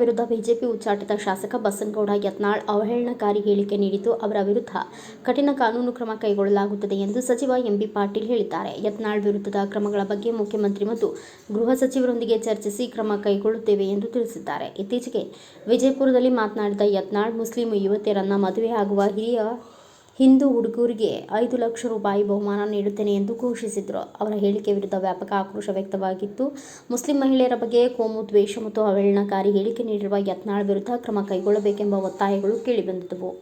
ವಿರುದ್ಧ ಬಿಜೆಪಿ ಉಚ್ಚಾಟಿತ ಶಾಸಕ ಬಸನಗೌಡ ಯತ್ನಾಳ್ ಅವಹೇಳನಕಾರಿ ಹೇಳಿಕೆ ನೀಡಿದ್ದು ಅವರ ವಿರುದ್ಧ ಕಠಿಣ ಕಾನೂನು ಕ್ರಮ ಕೈಗೊಳ್ಳಲಾಗುತ್ತದೆ ಎಂದು ಸಚಿವ ಎಂಬಿ ಪಾಟೀಲ್ ಹೇಳಿದ್ದಾರೆ. ಯತ್ನಾಳ್ ವಿರುದ್ಧದ ಕ್ರಮಗಳ ಬಗ್ಗೆ ಮುಖ್ಯಮಂತ್ರಿ ಮತ್ತು ಗೃಹ ಸಚಿವರೊಂದಿಗೆ ಚರ್ಚಿಸಿ ಕ್ರಮ ಕೈಗೊಳ್ಳುತ್ತೇವೆ ಎಂದು ತಿಳಿಸಿದ್ದಾರೆ. ಇತ್ತೀಚೆಗೆ ವಿಜಯಪುರದಲ್ಲಿ ಮಾತನಾಡಿದ ಯತ್ನಾಳ್, ಮುಸ್ಲಿಂ ಯುವತಿಯರನ್ನ ಮದುವೆ ಆಗುವ ಹಿರಿಯ ಹಿಂದೂ ಹುಡುಗರಿಗೆ ಐದು ಲಕ್ಷ ರೂಪಾಯಿ ಬಹುಮಾನ ನೀಡುತ್ತೇನೆ ಎಂದು ಘೋಷಿಸಿದರು. ಅವರ ಹೇಳಿಕೆ ವಿರುದ್ಧ ವ್ಯಾಪಕ ಆಕ್ರೋಶ ವ್ಯಕ್ತವಾಗಿತ್ತು. ಮುಸ್ಲಿಂ ಮಹಿಳೆಯರ ಬಗ್ಗೆ ಕೋಮು, ದ್ವೇಷ ಮತ್ತು ಅವಹೇಳನಕಾರಿ ಹೇಳಿಕೆ ನೀಡಿರುವ ಯತ್ನಾಳ್ ವಿರುದ್ಧ ಕ್ರಮ ಕೈಗೊಳ್ಳಬೇಕೆಂಬ ಒತ್ತಾಯಗಳು ಕೇಳಿಬಂದಿದ್ದವು